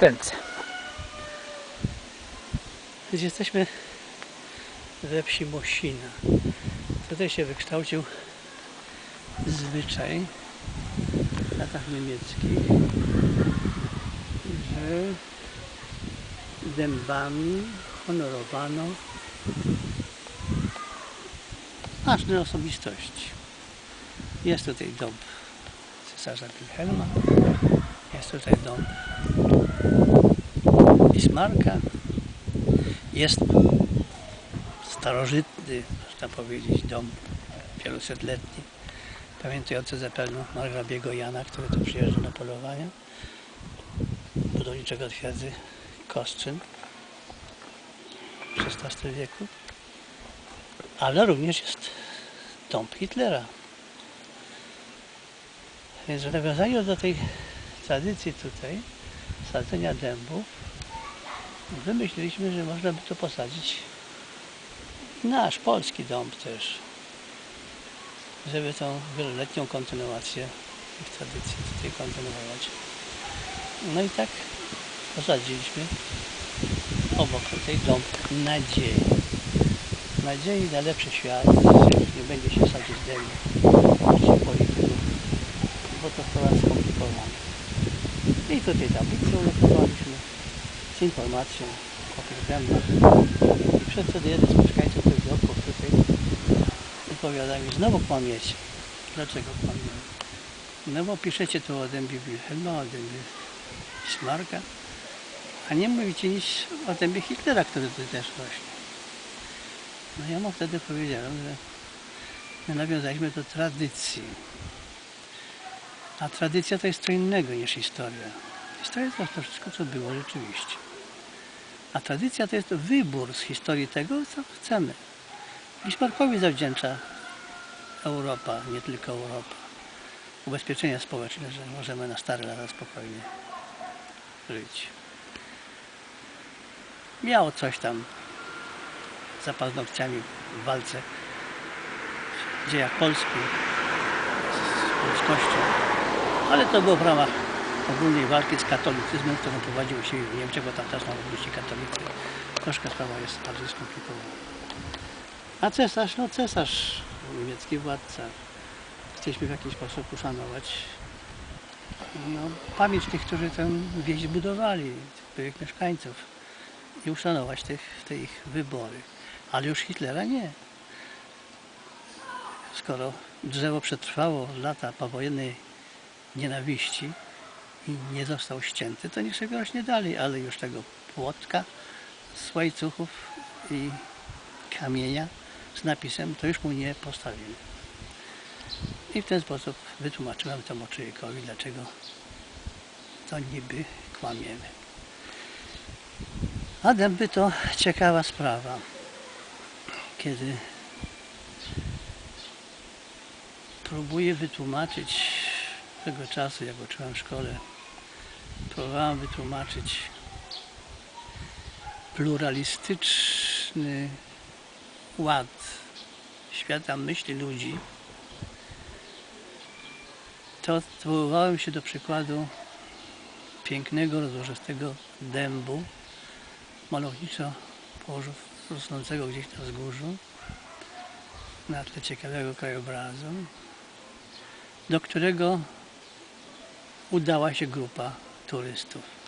Kręcę. Więc jesteśmy we wsi Mosina. Tutaj się wykształcił zwyczaj w latach niemieckich, że dębami honorowano ważne osobistości. Jest tutaj dąb cesarza Wilhelma, jest tutaj dąb Bismarcka, jest starożytny, można powiedzieć, dom wielusetletni, pamiętający zapewne margrabiego Jana, który tu przyjeżdżał na polowania, budowniczego twierdzy Kostrzyn w XVI wieku, ale również jest dąb Hitlera. Więc w nawiązaniu do tej tradycji tutaj, sadzenia dębów, wymyśliliśmy, że można by tu posadzić nasz polski dąb też, żeby tą wieloletnią kontynuację tych tradycji tutaj kontynuować. No i tak posadziliśmy obok tutaj dąb nadziei. Nadziei na lepszy świat, nie będzie się sadzić dębów czy polityków, bo to coraz skomplikowane. I tutaj tablicę ulokowaliśmy z informacją o tych dębach. I przed wtedy jeden z mieszkańców tych bloków tutaj wypowiada mi, znowu kłamiecie. Dlaczego kłamiemy? No bo piszecie tu o dębie Wilhelma, o dębie Bismarcka, a nie mówicie nic o dębie Hitlera, który tu też rośnie. No ja mu wtedy powiedziałem, że my nawiązaliśmy do tradycji. A tradycja to jest co innego niż historia. Historia to to wszystko, co było rzeczywiście. A tradycja to jest wybór z historii tego, co chcemy. Bismarckowi zawdzięcza Europa, nie tylko Europa. Ubezpieczenia społeczne, że możemy na stare lata spokojnie żyć. Miało coś tam za paznokciami w walce w dziejach Polski z polskością, ale to było w ramach ogólnej walki z katolicyzmem, którą prowadził się w Niemczech, bo tam też są również katolicy. Troszkę sprawa jest bardziej skomplikowana. A cesarz, no cesarz, niemiecki władca. Chcieliśmy w jakiś sposób uszanować no, pamięć tych, którzy tę wieś budowali, byłych mieszkańców i uszanować tych, te ich wybory. Ale już Hitlera nie. Skoro drzewo przetrwało lata powojennej nienawiści nie został ścięty, to niech sobie rośnie dalej, ale już tego płotka z łańcuchów i kamienia z napisem to już mu nie postawimy. I w ten sposób wytłumaczyłem temu człowiekowi, dlaczego to niby kłamiemy. A dęby to ciekawa sprawa. Kiedy próbuję wytłumaczyć tego czasu, jak uczyłem w szkole, próbowałem wytłumaczyć pluralistyczny ład świata myśli ludzi, to odwoływałem się do przykładu pięknego, rozłożystego dębu, malowniczo rosnącego gdzieś na wzgórzu, na tle ciekawego krajobrazu, do którego udała się grupa todo esto.